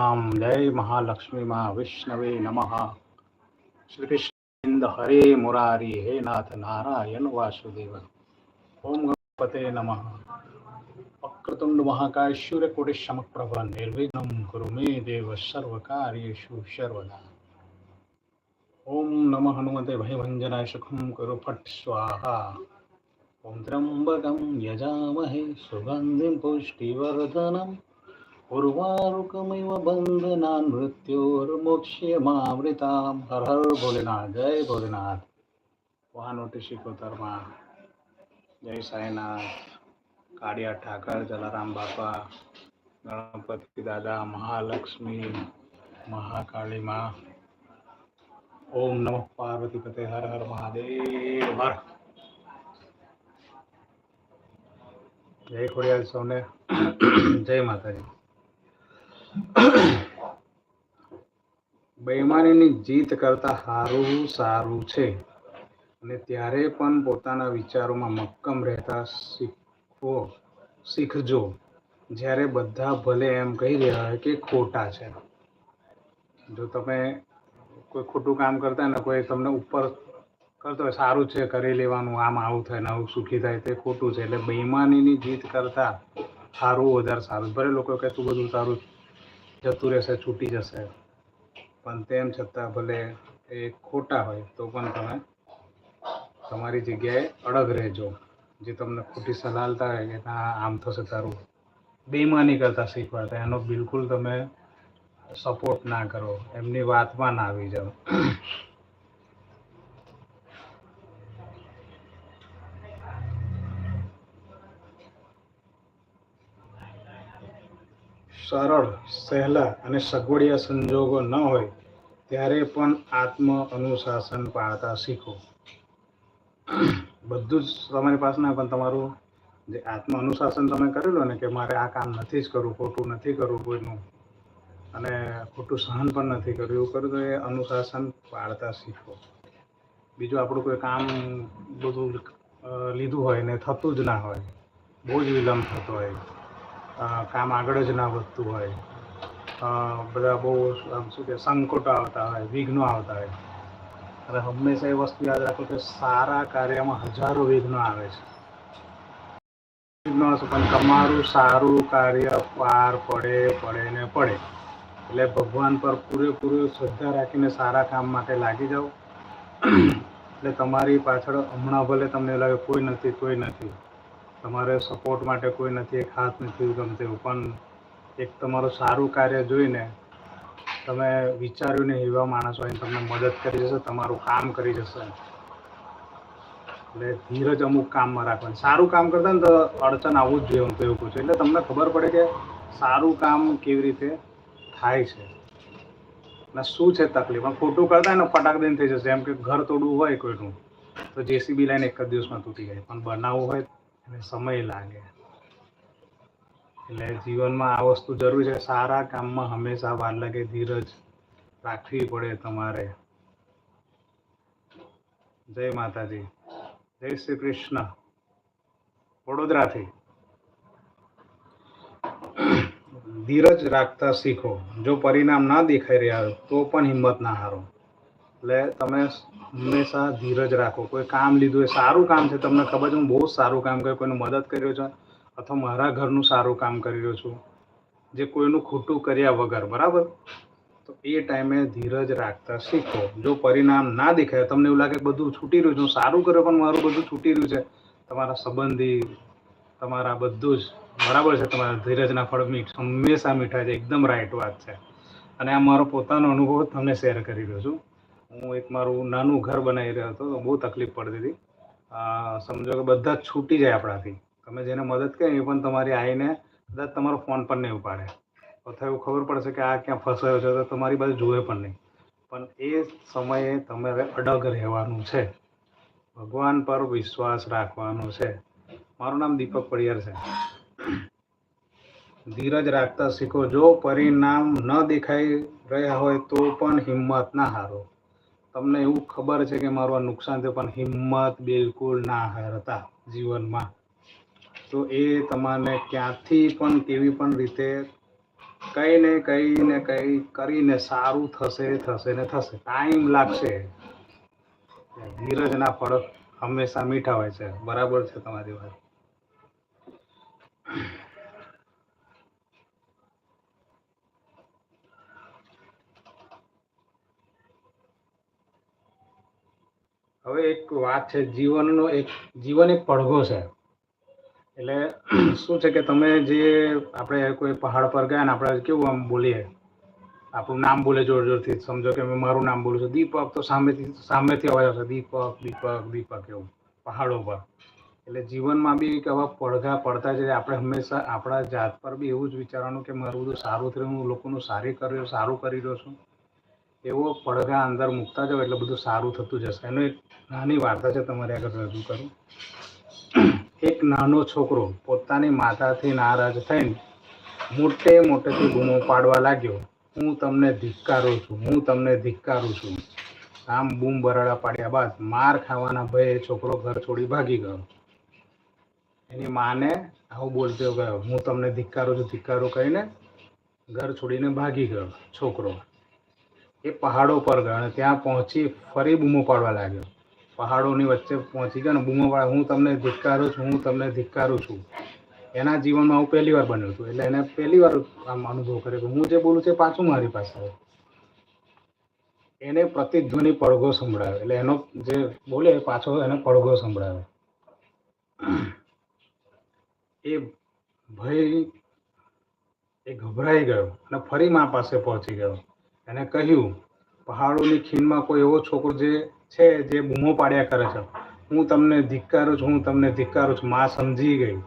રામ જય મહાલક્ષ્મી માં વિષ્ણવે નમઃ શ્રી કૃષ્ણ હરે મુરારી હે નાથ નારાયણ વાસુદેવ ઓમ ગણપતે નમઃ વક્રતુંડ મહાકાય સૂર્યકોટિ સમપ્રભ નિર્વિઘ્નમ કુરુ મે દેવ સર્વકાર્યેષુ સર્વદા ઓમ નમઃ હનુમતે ભયભંજનાય સુખમ કુરુ ફટ સ્વાહા ઓમ ત્રંબકમ યજામહે સુગંધિમ પુષ્ટિવર્ધનમ ઉર્વારુકમિવ બંધનાન મૃત્યોર્મોક્ષ્યમામૃતામ હર હર ભોલેનાથ જય ભોલેનાથ વાહનોટી શિકોતરમાં જય સાંઈનાથ કાળિયા ઠાકર જલારામ બાપા ગણપતિ દાદા મહાલક્ષ્મી મહાકાળી માં ઓમ નમઃ પાર્વતી પતે હર હર મહાદેવ હર જય ખોડિયાલ સૌને જય માતાજી બેઈમાનીની જીત કરતા સારું સારું છે. અને ત્યારે પણ પોતાના વિચારોમાં મક્કમ રહેતા શીખો, શીખજો. જ્યારે બધા ભલે એમ કહી રહ્યા હોય કે ખોટા છે. જો તમે કોઈ ખોટું કામ કરતા ને કોઈ તમને ઉપર કરતો હોય, સારું છે, કરી લેવાનું, આમ આવું થાય ને આવું સુખી થાય તે ખોટું છે. એટલે બેઈમાનીની જીત કરતા સારું વધારે સારું ભલે લોકો કહે તું બધું તારું જતું રહેશે છૂટી જશે. પણ તેમ છતાં ભલે એ ખોટા હોય, તો પણ તમે તમારી જગ્યાએ અડગ રહેજો. જે તમને ખોટી સલાહ આલતા હોય કે, ના, આમ થશે તારું. બેઈમાની કરતા શીખવાડતા. એનો બિલકુલ તમે સપોર્ટ ના કરો. એમની વાતમાં ના આવી જાઓ. સરળ, સહેલા અને સગવડિયા સંજોગો ન હોય, ત્યારે પણ આત્મ અનુશાસન પાળતા શીખો. બધું જ તમારી પાસે ના પણ તમારું જે આત્મ અનુશાસન તમે કરેલું ને કે મારે આ કામ નથી જ કરવું, ખોટું નથી કરવું કોઈનું, અને ખોટું સહન પણ નથી કર્યું એવું કર્યું તો એ અનુશાસન પાળતા શીખો. બીજું આપણું કોઈ કામ બધું લીધું હોય ને થતું જ ના હોય, બહુ જ વિલંબ થતો હોય. કામ આગળ જ ના વધતું હોય. બધા બહુ આમ શું કે સંકટો આવતા હોય, વિઘ્નો આવતા હોય. અને હંમેશા એ વસ્તુ યાદ રાખો કે સારા કાર્યમાં હજારો વિઘ્નો આવે છે. વિઘ્નો પણ તમારું સારું કાર્ય પાર પડે પડે ને પડે. એટલે ભગવાન પર પૂરેપૂરી શ્રદ્ધા રાખીને સારા કામ માટે લાગી જાઓ. એટલે તમારી પાછળ હમણાં ભલે તમને લાગે કોઈ નથી કોઈ નથી. તમારે સપોર્ટ માટે કોઈ નથી, એક હાથ નથી ગમતું, પણ એક તમારું સારું કાર્ય જોઈને તમે વિચાર્યું ને એવા માણસ હોય તમને મદદ કરી જશે, તમારું કામ કરી જશે. એટલે ધીરજ અમુક કામમાં રાખવાની. સારું કામ કરતા ને તો અડચણ આવવું જ જોઈએ, હું તો એવું પૂછું એટલે તમને ખબર પડે કે સારું કામ કેવી રીતે થાય છે. અને શું છે તકલીફ? પણ ખોટું કરતા ને ફટાક દઈને થઈ જશે. એમ કે ઘર તોડવું હોય કોઈનું તો જેસીબી લાઈન એક જ દિવસમાં તૂટી જાય. પણ બનાવવું હોય એને સમય લાગે. એટલે જીવનમાં આ વસ્તુ જરૂરી છે. સારા કામમાં હંમેશા વાર લાગે, ધીરજ રાખવી પડે તમારે. જય માતાજી. જય શ્રી કૃષ્ણ. વડોદરાથી. ધીરજ રાખતા શીખો. જો પરિણામ ના દેખાઈ રહ્યા હોય તો પણ હિંમત ના હારો. એટલે તમે હંમેશા ધીરજ રાખો. કોઈ કામ લીધું એ સારું કામ છે. તમને ખબર છે, હું બહુ જ સારું કામ કર્યું કોઈનું મદદ કરી રહ્યો છું, અથવા મારા ઘરનું સારું કામ કરી રહ્યો છું, જે કોઈનું ખોટું કર્યા વગર, બરાબર? તો એ ટાઈમે ધીરજ રાખતા શીખો. જો પરિણામ ના દેખાય, તમને એવું લાગે બધું છૂટી રહ્યું છે, હું સારું કર્યું, પણ મારું બધું છૂટી રહ્યું છે. તમારા સંબંધી, તમારા બધું જ બરાબર છે. તમારા ધીરજના ફળ મીઠ, હંમેશા મીઠા છે. એકદમ રાઈટ વાત છે. અને આ મારો પોતાનો અનુભવ તમને શેર કરી રહ્યો છું. હું એક મારું નાનું ઘર બનાવી રહ્યો હતો, તો બહુ તકલીફ પડતી હતી. સમજો કે બધા જ છૂટી જાય આપણાથી. તમે જેને મદદ કરી એ પણ તમારી આવીને કદાચ તમારો ફોન પણ નહીં ઉપાડે. અથવા એવું ખબર પડશે કે આ ક્યાં ફસાયો છે, તો તમારી બાજુ જુએ પણ નહીં. પણ એ સમયે તમારે અડગ રહેવાનું છે. ભગવાન પર વિશ્વાસ રાખવાનો છે. મારું નામ દીપક પડિયાર છે. ધીરજ રાખતા શીખો, જો પરિણામ ન દેખાઈ રહ્યા હોય તો પણ હિંમત ના હારો. તમને એવું ખબર છે કે મારું આ નુકસાન થયું, પણ હિંમત બિલકુલ ના હતા જીવનમાં. તો એ તમારે ક્યાંથી પણ કેવી પણ રીતે કઈ ને કઈ ને કઈ કરીને સારું થશે થશે ને થશે. ટાઈમ લાગશે. ધીરજના ફળ હંમેશા મીઠા હોય છે. બરાબર છે તમારી વાત. હવે એક વાત છે, જીવનનો એક, જીવન એક પડઘો છે. એટલે શું છે કે તમે જે આપણે કોઈ પહાડ પર ગયા ને આપણે કેવું આમ બોલીએ? આપણું નામ બોલે જોર જોરથી. સમજો કે મારું નામ બોલું છું. દીપક તો સામેથી સામેથી અવાજ આવશે. દીપક દીપક દીપક એવું. પહાડો પર. એટલે જીવનમાં બી એક આવા પડઘા પડતા છે આપણે હંમેશા આપણા જાત પર બી એવું જ વિચારવાનું કે મારું બધું સારું થયું. હું લોકોનું સારી કર્યું, સારું કરી રહ્યો છું. એવો પડઘા અંદર મૂકતા જાઓ એટલે બધું સારું થતું જશે. એનો એક નાની વાર્તા છે તમારે આગળ રજૂ કરું. એક નાનો છોકરો પોતાની માતાથી નારાજ થઈને મોટે મોટેથી બૂમો પાડવા લાગ્યો. હું તમને ધિક્કારું છું, હું તમને ધિક્કારું છું. આમ બૂમ બરાડા પાડ્યા બાદ માર ખાવાના ભયે છોકરો ઘર છોડી ભાગી ગયો. એની માને આવું બોલતો ગયો, હું તમને ધિક્કારું છું, ધિક્કારું કહીને ઘર છોડીને ભાગી ગયો છોકરો. એ પહાડો પર ગયો અને ત્યાં પહોંચી ફરી બૂમો પાડવા લાગ્યો. પહાડોની વચ્ચે પહોંચી ગયો ને બૂમો પાડવા હું તમને ધિક્કારું છું, હું તમને ધિક્કારું છું. એના જીવનમાં હું પહેલી વાર બન્યો છું, એટલે એને પહેલી વાર આમ અનુભવ કર્યો હું જે બોલું છે પાછું મારી પાસે એને પ્રતિધ્વનિ પડઘો સંભળાયો, એટલે એનો જે બોલે પાછો એને પડઘો સંભળાયો. એ ભય, એ ગભરાઈ ગયો અને ફરી મા પાસે પહોંચી ગયો. એને કહ્યું, પહાડોની ખીણમાં કોઈ એવો છોકરો જે છે જે બૂમો પાડ્યા કરે છે. હું તમને ધિક્કારું છું, હું તમને ધિક્કારું છું. માં સમજી ગઈ.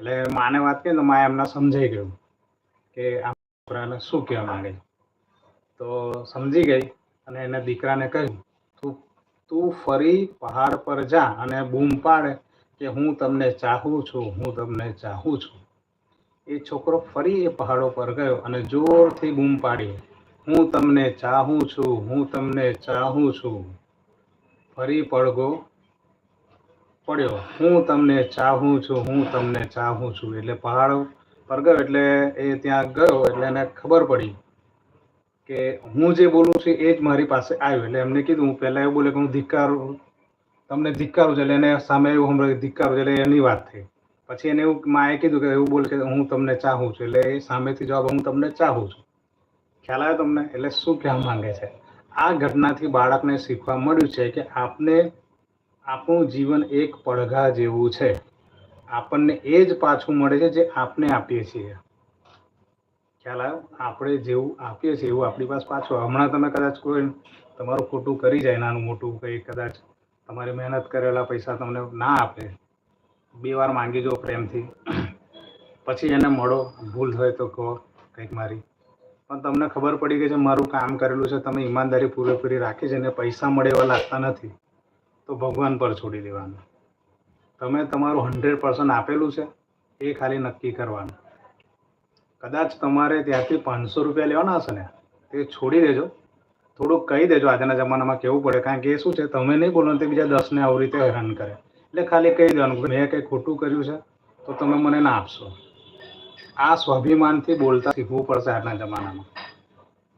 એટલે માને વાત કરી તો માં એમના સમજાઈ ગયું કે આ છોકરાને શું કહેવા માંગે તો સમજી ગઈ અને એને દીકરાને કહ્યું, તું તું ફરી પહાડ પર જા અને બૂમ પાડે કે હું તમને ચાહું છું, હું તમને ચાહું છું. એ છોકરો ફરી એ પહાડો પર ગયો અને જોરથી બૂમ પાડી. હું તમને ચાહું છું, હું તમને ચાહું છું. ફરી પડગો પડ્યો. હું તમને ચાહું છું, હું તમને ચાહું છું. એટલે પહાડ પર ગયો એટલે એ ત્યાં ગયો એટલે એને ખબર પડી કે હું જે બોલું છું એ જ મારી પાસે આવ્યું. એટલે એમને કીધું, હું પહેલાં એવું બોલે કે હું ધિક્કારું, તમને ધિક્કારું છે એટલે એને સામે એવું હમણાં ધિક્કારું છે એટલે એની વાત થઈ. પછી એને એવું, માએ કીધું કે એવું બોલ કે હું તમને ચાહું છું. એટલે એ સામેથી જવાબ, હું તમને ચાહું છું. ખ્યાલ આવ્યો તમને? એટલે શું કહેવા માંગે છે? આ ઘટનાથી બાળકને શીખવા મળ્યું છે કે આપને આપણું જીવન એક પડઘા જેવું છે. આપણને એ જ પાછું મળે છે જે આપને આપીએ છીએ. ખ્યાલ આવ્યો? આપણે જેવું આપીએ છીએ એવું આપણી પાસે પાછું હમણાં તમે કદાચ કોઈ તમારું ખોટું કરી જાય, નાનું મોટું કંઈ કદાચ તમારી મહેનત કરેલા પૈસા તમને ના આપે. બે વાર માંગી જો પ્રેમથી. પછી એને મળો. ભૂલ હોય તો કહો કંઈક મારી. પણ તમને ખબર પડી ગઈ છે, મારું કામ કરેલું છે, તમે ઈમાનદારી પૂરેપૂરી રાખી છે ને પૈસા મળે એવા લાગતા નથી, તો ભગવાન પર છોડી દેવાનું. તમે તમારું હંડ્રેડ પર્સન્ટ આપેલું છે, એ ખાલી નક્કી કરવાનું. કદાચ તમારે ત્યાંથી પાંચસો રૂપિયા લેવાના હશે ને, તે છોડી દેજો. થોડુંક કહી દેજો આજના જમાનામાં કેવું પડે, કારણ કે એ શું છે, તમે નહીં બોલો તે બીજા દસને આવી રીતે હેરાન કરે. એટલે ખાલી કહી દેવાનું મેં કંઈ ખોટું કર્યું છે, તો તમે મને ના આપશો. આ સ્વાભિમાનથી બોલતા શીખવું પડશે આજના જમાનામાં.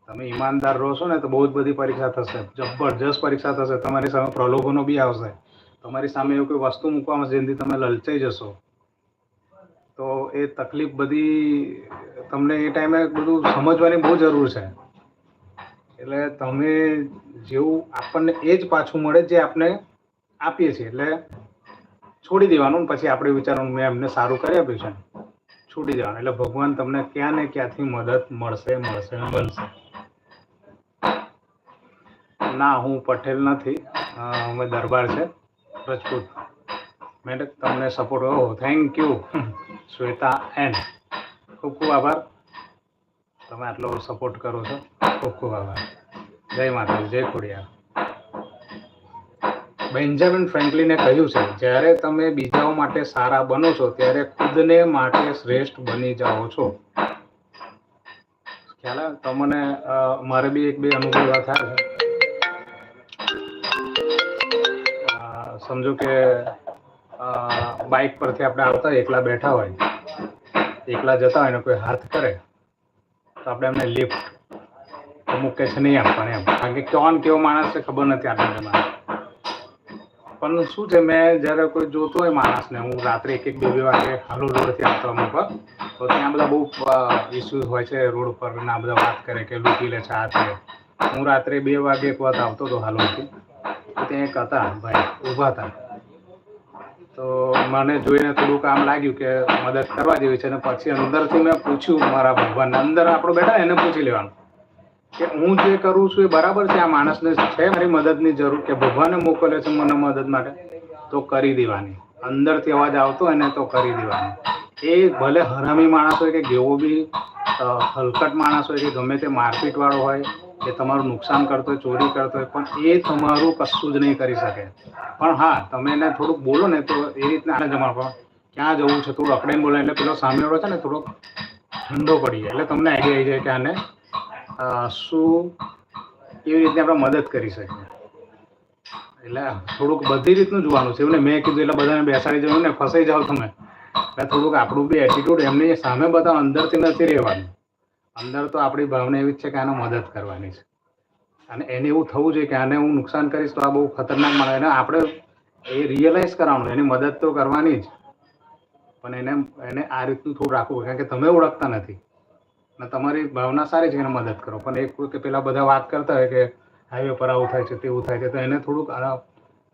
તમે ઈમાનદાર રહો છો ને તો બહુ જ બધી પરીક્ષા થશે. જબરજસ્ત પરીક્ષા થશે. તમારી સામે પ્રલોભનો બી આવશે. તમારી સામે એવું કોઈ વસ્તુ મૂકવામાં જેનાથી તમે લલચાઈ જશો? તો એ તકલીફ બધી તમને એ ટાઈમે બધું સમજવાની બહુ જરૂર છે. એટલે તમે જેવું આપણને એ જ પાછું મળે જે આપણે આપીએ છીએ. એટલે છોડી દેવાનું પછી આપણે વિચારવાનું, મેં એમને સારું કરી આપ્યું છે. છૂટી જવાનું. એટલે ભગવાન તમને ક્યાં ને ક્યાંથી મદદ મળશે મળશે બનશે ના, હું પટેલ નથી. અમે દરબાર છે, રજપૂત. મેં તમને સપોર્ટ ઓહો થેન્ક યુ શ્વેતા એન. ખૂબ ખૂબ આભાર. તમે આટલો સપોર્ટ કરો છો. ખૂબ ખૂબ આભાર. જય માતા જય ખોડિયાર. બેન્જામિન ફ્રેન્કલિને કહ્યું છે જ્યારે તમે બીજાઓ માટે સારા બનો છો ત્યારે ખુદને માટે શ્રેષ્ઠ બની જાઓ છો. ખ્યાલ આવે? અ, મારે બી એક બે અનુભવ થાય છે. સમજો કે બાઇક પરથી આપણે આવતા હોય એકલા બેઠા હોય એકલા જતા હોય ને કોઈ હાથ કરે તો આપણે એમને લિફ્ટ અમુક કે છે નહીં આપવાની એમ. કારણ કે કોણ કેવો માણસ છે ખબર નથી આપણને. પણ શું છે, મેં જ્યારે કોઈ જોતો હોય માણસને, હું રાત્રે એક એક બે બે વાગે હાલો રોડથી આવતો અમુક તો ત્યાં બધા બહુ ઇસ્યુઝ હોય છે રોડ ઉપર ના બધા વાત કરે કે લૂંટી લે છે, આ છે. હું રાત્રે બે વાગે એક વાત આવતો હતો હાલોથી ત્યાં એક હતા ભાઈ, ઊભા હતા. તો મને જોઈને થોડુંક આમ લાગ્યું કે મદદ કરવા જેવી છે અને પછી અંદરથી મેં પૂછ્યું મારા ભગવાનને, અંદર આપણો બેટા એને પૂછી લેવાનું. કે હું જે કરું છું એ બરાબર છે, આ માણસને છે મારી મદદની જરૂર કે ભગવાને મોકલે છે મને મદદ માટે, તો કરી દેવાની. અંદરથી અવાજ આવતો હોય ને તો કરી દેવાની. એ ભલે હરામી માણસ હોય કે જેવો બી હલકટ માણસ હોય કે ગમે તે મારપીટ વાળો હોય કે તમારું નુકસાન કરતો હોય, ચોરી કરતો હોય, પણ એ તમારું કશું જ નહીં કરી શકે. પણ હા, તમે એને થોડુંક બોલો ને તો એ રીતના આને જમા પણ ક્યાં જવું છે? થોડું અકડાઈને બોલે એટલે પેલો સામેવાળો છે ને થોડોક ઠંડો પડી જાય. એટલે તમને આઈડિયા આવી જાય કે આને શું કેવી રીતે આપણે મદદ કરી શકીએ? એટલે થોડુંક બધી રીતનું જોવાનું છે. એવું ને મેં કીધું એટલે બધાને બેસાડી જવું ને ફસાઈ જાઓ તમે. એટલે થોડુંક આપણું બી એટીટ્યુડ એમની સામે બધા અંદરથી નથી રહેવાનું. અંદર તો આપણી ભાવના એવી જ છે કે આને મદદ કરવાની છે. અને એને એવું થવું જોઈએ કે આને હું નુકસાન કરીશ તો આ બહુ ખતરનાક મળે એને આપણે એ રિયલાઇઝ કરવાનું, એની મદદ તો કરવાની જ. પણ એને એને આ રીતનું થોડું રાખવું કારણ કે તમે ઓળખતા નથી. અને તમારી ભાવના સારી છે એને મદદ કરો. પણ એક કે પેલા બધા વાત કરતા હોય કે હાઈવે પર આવું થાય છે, તેવું થાય છે, તો એને થોડુંક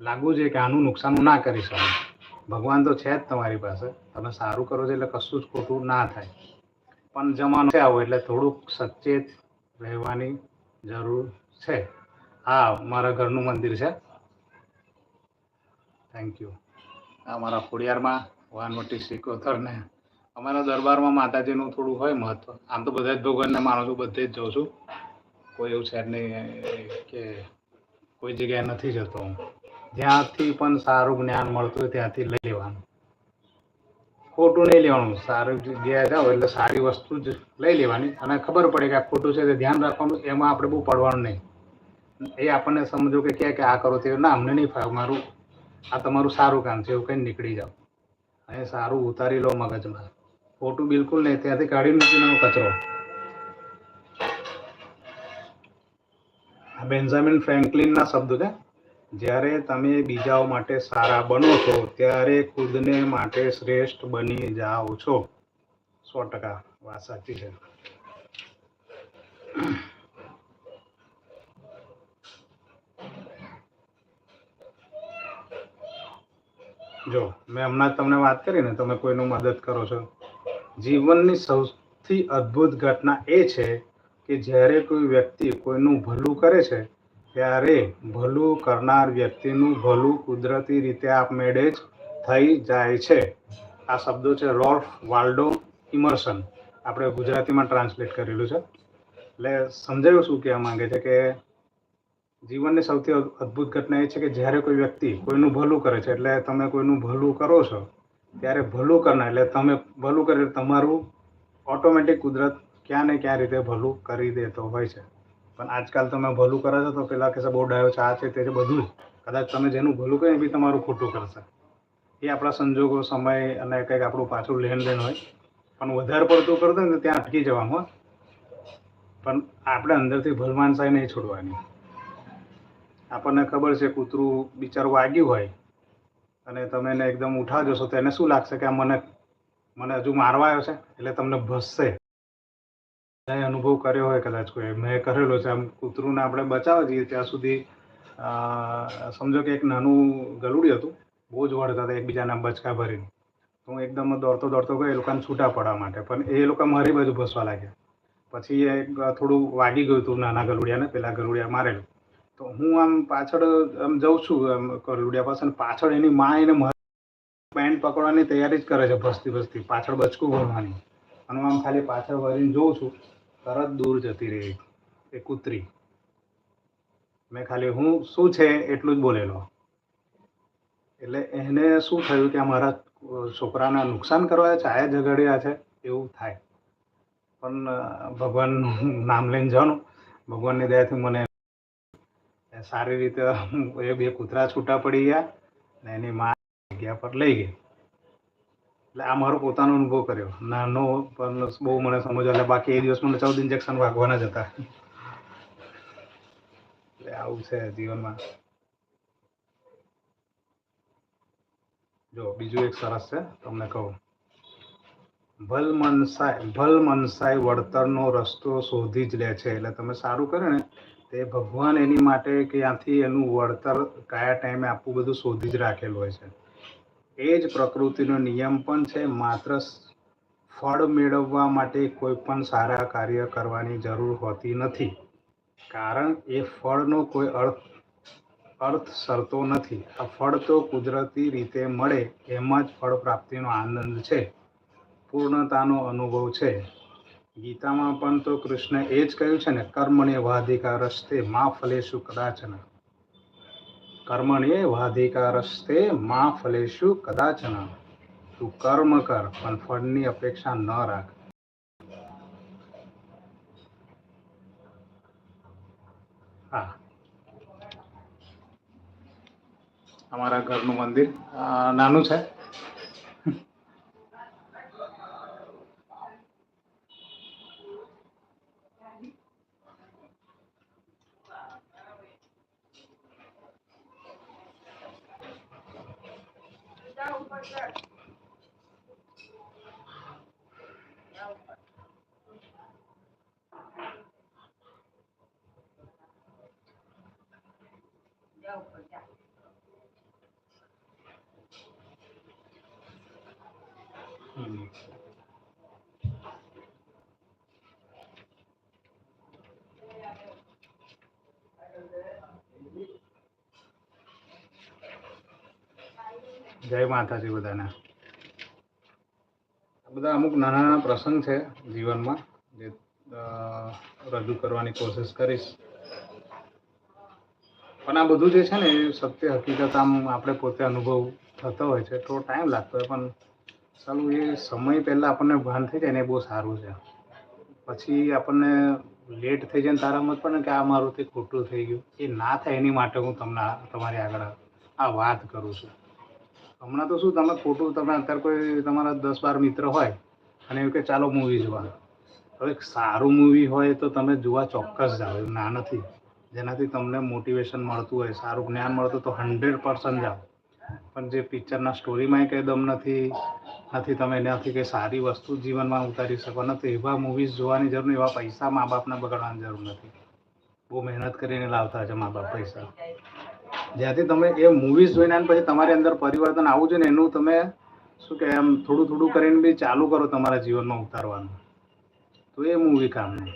લાગવું જોઈએ કે આનું નુકસાન ના કરી શકો. ભગવાન તો છે જ તમારી પાસે. તમે સારું કરો છો એટલે કશું જ ખોટું ના થાય. પણ જમાનો છે આવો એટલે થોડુંક સચેત રહેવાની જરૂર છે. હા, મારા ઘરનું મંદિર છે. થેન્ક યુ આ મારા ખોડિયારમાં વાનવટી શ્રી ને અમારા દરબારમાં માતાજીનું થોડું હોય મહત્વ. આમ તો બધા જ ભગવાનને માનું છું, બધે જ જોઉં છું. કોઈ એવું શહેર નહીં કે કોઈ જગ્યાએ નથી જતો હું. જ્યાંથી પણ સારું જ્ઞાન મળતું હોય ત્યાંથી લઈ લેવાનું. ખોટું નહીં લેવાનું. સારું જગ્યાએ જાઓ એટલે સારી વસ્તુ જ લઈ લેવાની. અને ખબર પડે કે આ ખોટું છે તે ધ્યાન રાખવાનું, એમાં આપણે બહુ પડવાનું નહીં. એ આપણને સમજો કે ક્યાં કે આ કરો તે. ના, અમને નહીં ફાવે. મારું આ તમારું સારું કામ છે, એવું કંઈ નીકળી જાઓ. અને સારું ઉતારી લો મગજમાં. ખોટું બિલકુલ નહીં. ત્યાંથી કાઢી નથી નાખો કચરો. આ બેન્જામિન ફ્રેન્કલિનના શબ્દો છે. જ્યારે તમે બીજાઓ માટે સારા બનો છો, ત્યારે ખુદને માટે શ્રેષ્ઠ બની જાઓ છો. સો ટકા વાત સાચી છે. જો, મેં હમણાં તમને વાત કરી ને, તમે કોઈનું મદદ કરો છો? જીવનની સૌથી અદ્ભુત ઘટના એ છે કે જ્યારે કોઈ વ્યક્તિ કોઈનું ભલું કરે છે, ત્યારે ભલું કરનાર વ્યક્તિનું ભલું કુદરતી રીતે આપમેળે જ થઈ જાય છે. આ શબ્દો છે રોલ્ફ વાલ્ડો ઇમર્સન. આપણે ગુજરાતીમાં ટ્રાન્સલેટ કરેલું છે. એટલે સમજાયું શું કહેવા માંગે છે કે જીવનની સૌથી અદ્ભુત ઘટના એ છે કે જ્યારે કોઈ વ્યક્તિ કોઈનું ભલું કરે છે, એટલે તમે કોઈનું ભલું કરો છો ત્યારે ભલું કરના એટલે તમે ભલું કરે તમારું ઓટોમેટિક કુદરત ક્યાં ને ક્યાં રીતે ભલું કરી દેતો હોય છે. પણ આજકાલ તમે ભલું કરો છો તો પેલા કહેશે બહુ ડાયો છે આ છે તે બધું કદાચ તમે જેનું ભલું કરે એ બી તમારું ખોટું કરશે. એ આપણા સંજોગો, સમય અને કંઈક આપણું પાછું લેણ દેણ હોય. પણ વધારે પડતું કરતો ને ત્યાં અટકી જવામાં પણ આપણે અંદરથી ભલમાનસાઈ નહીં છોડવાની. આપણને ખબર છે કૂતરું બિચારું વાગ્યું હોય અને તમે એને એકદમ ઉઠાવજો છો તો એને શું લાગશે કે આ મને મને હજુ મારવા આવ્યો છે? એટલે તમને ભસશે. ક્યાંય અનુભવ કર્યો હોય કદાચ કોઈ. મેં કરેલો છે. આમ કૂતરુંને આપણે બચાવવા જઈએ ત્યાં સુધી સમજો કે એક નાનું ગલુડી હતું. બહુ જ વળતા હતા એકબીજાના બચકા ભરીને. તો હું એકદમ દોડતો દોડતો ગયો. એ લોકોને છૂટા પડવા માટે. પણ એ લોકો મારી બાજુ ભસવા લાગ્યા. પછી એ થોડું વાગી ગયું હતું નાના ગલુડિયાને. પેલા ગલુડિયા મારેલું. તો હું આમ પાછળ, આમ જઉં છું, આમ ગલુડિયા પાસે પાછળ એની માં એને પેન્ટ પકડવાની તૈયારી જ કરે છે ભસતી ભસતી, પાછળ બચકું ભરવાની. અને આમ ખાલી પાછળ વળીને જોઉં છું, તરત દૂર જતી રહી એ કૂતરી. મેં ખાલી, હું શું છે? એટલું જ બોલેલો. એટલે એને શું થયું કે મારા છોકરાના નુકસાન કરવા ચાયા ઝઘડ્યા છે, એવું થાય. પણ ભગવાનનું નામ લઈને જાણું ભગવાનની દયાથી મને સારી રીતે એ બે કૂતરા છૂટા પડી ગયા ને એની માં જગ્યા પર લઈ ગઈ. એટલે આ મારો પોતાનો અનુભવ કર્યો. નાનો પણ બહુ મને સમજ એટલે બાકી એ દિવસ મને ચૌદ ઇન્જેક્શન વાગવાના જ હતા. એટલે આવું છે જીવનમાં. જો, બીજું એક સરસ છે, તમને કહું. ભલ મનસાય ભલ મનસાય વળતરનો રસ્તો શોધી જ લે છે. એટલે તમે સારું કર્યું ને તે ભગવાન એની માટે ક્યાંથી એનું વળતર કયા ટાઈમે આપવું બધું શોધી જ રાખેલું હોય છે. એ જ પ્રકૃતિનો નિયમ પણ છે, માત્ર ફળ મેળવવા માટે કોઈ પણ સારા કાર્ય કરવાની જરૂર હોતી નથી. કારણ એ ફળનો કોઈ અર્થ અર્થ સરતો નથી. આ ફળ તો કુદરતી રીતે મળે, એમાં જ ફળ પ્રાપ્તિનો આનંદ છે. પૂર્ણતાનો અનુભવ છે. ગીતામાં પણ તો કૃષ્ણ એ જ કહ્યું છે ને કર્મણ્ય વાધિકારસ્તે મા ફલેશુ કદાચન. વાધિકા વાધિકારસ્તે મા ફલેશુ કદાચન. તું કર્મ કર, પણ ફળની અપેક્ષા ન રાખ. હા. અમારા ઘરનું મંદિર નાનું છે. Yeah. જય માતાજી બધાને. બધા અમુક નાના નાના પ્રસંગ છે જીવનમાં જે રજૂ કરવાની કોશિશ કરીશ. પણ આ બધું જે છે ને, એ સત્ય હકીકત આમ આપણે પોતે અનુભવ થતો હોય છે. થોડો ટાઈમ લાગતો હોય, પણ ચાલુ એ સમય પહેલાં આપણને ભાન થઈ જાય ને એ બહુ સારું છે. પછી આપણને લેટ થઈ જાય ને તારા મત પણ કે આ મારું તે ખોટું થઈ ગયું. એ ના થાય એની માટે હું તમને તમારી આગળ આ વાત કરું છું. હમણાં તો શું, તમે ખોટું, તમે અત્યારે કોઈ તમારા દસ બાર મિત્ર હોય અને એવું કે ચાલો મૂવી જોવા. હવે સારું મૂવી હોય તો તમે જોવા ચોક્કસ જાઓ, એવું ના નથી. જેનાથી તમને મોટિવેશન મળતું હોય, સારું જ્ઞાન મળતું તો હંડ્રેડ પર્સન્ટ જાઓ. પણ જે પિક્ચરના સ્ટોરીમાં કંઈ દમ નથી નથી તમે એનાથી કંઈ સારી વસ્તુ જીવનમાં ઉતારી શકો. નથી એવા મૂવીઝ જોવાની જરૂર એવા પૈસા મા બાપને બગાડવાની જરૂર નથી. બહુ મહેનત કરીને લાવતા છે મા બાપ પૈસા. જ્યાંથી તમે એ મૂવીઝ જોઈને પછી તમારી અંદર પરિવર્તન આવવું જોઈએ ને એનું તમે શું કે એમ થોડું થોડું કરીને બી ચાલુ કરો તમારા જીવનમાં ઉતારવાનું. તો એ મૂવી કામનું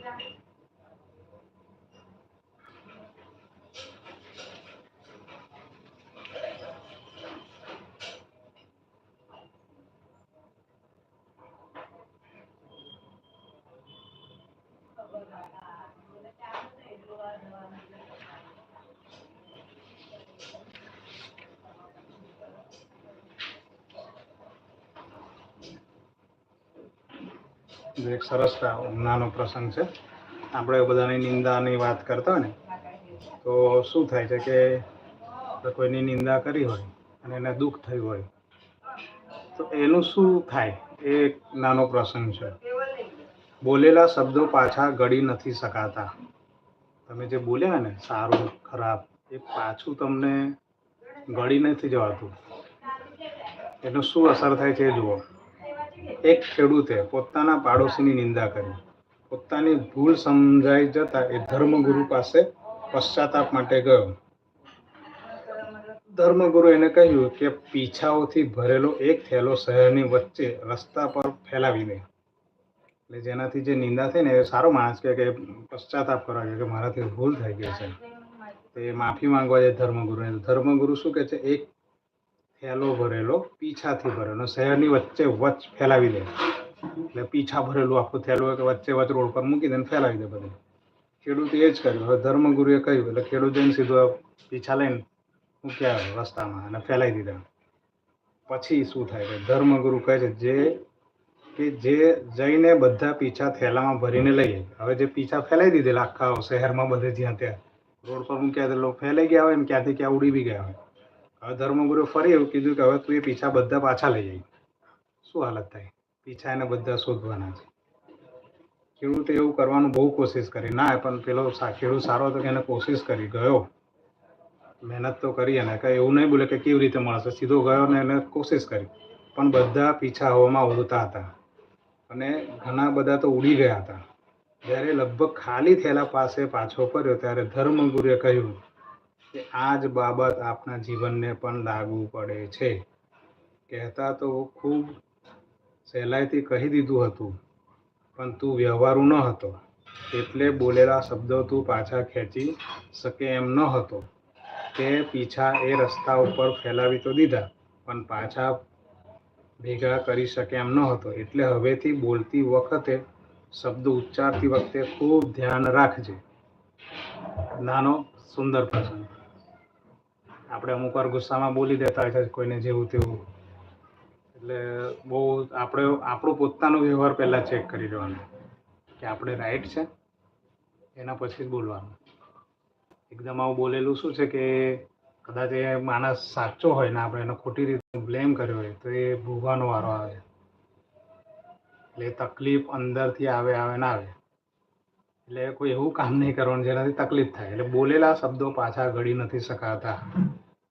એક સરસ નાનો પ્રસંગ છે. આપણે બધાની નિંદાની વાત કરતા હોય ને, તો શું થાય છે કે કોઈની નિંદા કરી હોય અને એને દુઃખ થયું હોય, તો એનું શું થાય? એ એક નાનો પ્રસંગ છે. બોલેલા શબ્દો પાછા ગળી નથી શકાતા. તમે જે બોલ્યા ને, સારું, ખરાબ, એ પાછું તમને ગળી નથી જવાતું. એનું શું અસર થાય છે એ જુઓ. એક ખેડૂતે પોતાના પાડોશીની નિંદા કરી. પોતાની ભૂલ સમજાઈ જતા એ ધર્મગુરુ પાસે પશ્ચાતાપ માટે ગયો. ધર્મગુરુ એને કહ્યું કે પીછાઓથી ભરેલો એક થેલો શહેરની વચ્ચે રસ્તા પર ફેલાવી દે. એટલે જેનાથી જે નિંદા થઈ ને એ સારો માણસ કે કે પશ્ચાતાપ કરવા કે મારાથી ભૂલ થઈ ગઈ છે. તે માફી માંગવા જાય ધર્મગુરુને. ધર્મગુરુ શું કહે છે? એક થેલો ભરેલો, પીછાથી ભરેલો, શહેરની વચ્ચે વચ ફેલાવી દે. એટલે પીછા ભરેલું આખું થેલું કે વચ્ચે વચ રોડ પર મૂકી દે ફેલાવી દે બધું. ખેડૂતે એ જ કર્યું. હવે ધર્મગુરુએ કહ્યું, એટલે ખેડૂત જઈને સીધો પીછા લઈને મૂક્યા રસ્તામાં અને ફેલાવી દીધા. પછી શું થાય કે ધર્મગુરુ કહે છે, જે, કે જે જઈને બધા પીછા થેલામાં ભરીને લઈએ હવે જે પીછા ફેલાઈ દીધેલા આખા શહેરમાં બધે જ્યાં ત્યાં, રોડ પર મૂક્યા તે લોકો ફેલાઈ ગયા હોય ને ક્યાંથી ક્યાં ઉડી બી ગયા હોય. હવે ધર્મગુરુ ફરી એવું કીધું કે હવે તું એ પીછા બધા પાછા લઈ જાય શું હાલત થાય? પીછા એને બધા શોધવાના છે. ખેડૂતે એવું કરવાનું બહુ કોશિશ કરી. ના પણ પેલો ખેડૂત સારો હતો કે એને કોશિશ કરી, ગયો. મહેનત તો કરી અને કંઈ એવું નહીં બોલે કે કેવી રીતે મળશે. સીધો ગયો ને એને કોશિશ કરી. પણ બધા પીછા હવામાં ઉડતા હતા. અને ઘણા બધા તો ઉડી ગયા હતા. જ્યારે લગભગ ખાલી થયેલા પાસે પાછો કર્યો ત્યારે ધર્મગુરુએ કહ્યું કે આ જ બાબત આપના જીવનને પણ લાગુ પડે છે. કહેતા તો ખૂબ સહેલાઈથી કહી દીધું હતું, પણ તું વ્યવહારુ ન હતો. એટલે બોલેલા શબ્દો તું પાછા ખેંચી શકે એમ ન હતો. તે પીછા એ રસ્તા ઉપર ફેલાવી તો દીધા, પણ પાછા ભેગા કરી શકે એમ ન હતો. એટલે હવેથી બોલતી વખતે, શબ્દ ઉચ્ચારતી વખતે ખૂબ ધ્યાન રાખજે. નાનો સુંદર પ્રસંગ. આપણે અમુક વાર ગુસ્સામાં બોલી દેતા હોય છે કોઈને જેવું તેવું. એટલે બહુ આપણે આપણો પોતાનો વ્યવહાર પહેલાં ચેક કરી લેવાનો. કે આપણે રાઈટ છે, એના પછી જ બોલવાનું. એકદમ આવું બોલેલું શું છે કે કદાચ એ માણસ સાચો હોય ને આપણે એને ખોટી રીતે બ્લેમ કર્યો હોય, તો એ ભોગવાનો વારો આવે. એટલે તકલીફ અંદરથી આવે આવે ના આવે. એટલે કોઈ એવું કામ નહીં કરવાનું જેનાથી તકલીફ થાય. એટલે બોલેલા શબ્દો પાછા ઘડી નથી શકાતા.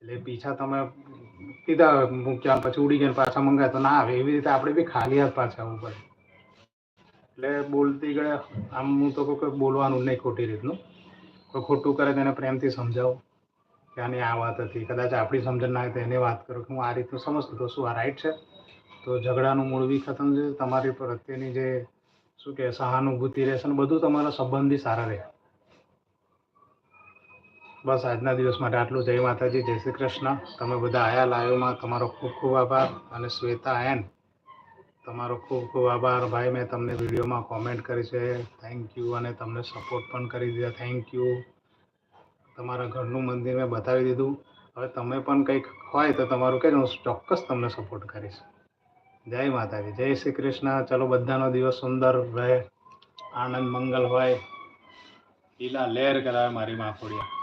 એટલે પીછા તમે કીધા મૂક્યા પછી ઉડી ગયા પાછા મંગાય તો ના આવે. એવી રીતે આપણે બી ખાલી હાથ પાછા આવવું પડે એટલે બોલતી ગળે આમ હું તો કહું કે બોલવાનું નહીં ખોટી રીતનું. કોઈ ખોટું કરે તેને પ્રેમથી સમજાવો કે આની આ વાત હતી. કદાચ આપણી સમજણ ના હોય એને વાત કરો કે હું આ રીતનું સમજતો તો શું આ રાઈટ છે? તો ઝઘડાનું મૂળ બી ખતમ છે. તમારી પ્રત્યેની જે શું કે સહાનુભૂતિ રહેશે ને બધું તમારા સંબંધી સારા રહે. બસ આજના દિવસ માટે આટલું. જય માતાજી, જય શ્રી કૃષ્ણ. તમે બધા આયા લાઈવમાં. તમારો ખૂબ ખૂબ આભાર. અને શ્વેતા એન, તમારો ખૂબ ખૂબ આભાર. ભાઈ, મેં તમને વિડીયોમાં કોમેન્ટ કરી છે. થેન્ક યુ અને તમને સપોર્ટ પણ કરી દીધા. થેન્ક યુ તમારા ઘરનું મંદિર મેં બતાવી દીધું. હવે તમે પણ કંઈક હોય તો તમારું કહેજો. હું ચોક્કસ તમને સપોર્ટ કરીશ. જય માતાજી. જય શ્રી કૃષ્ણ. ચલો, બધાનો દિવસ સુંદર રહે. આનંદ, મંગલ હોય. લીલા લહેર કરાવે મારી માખોડિયા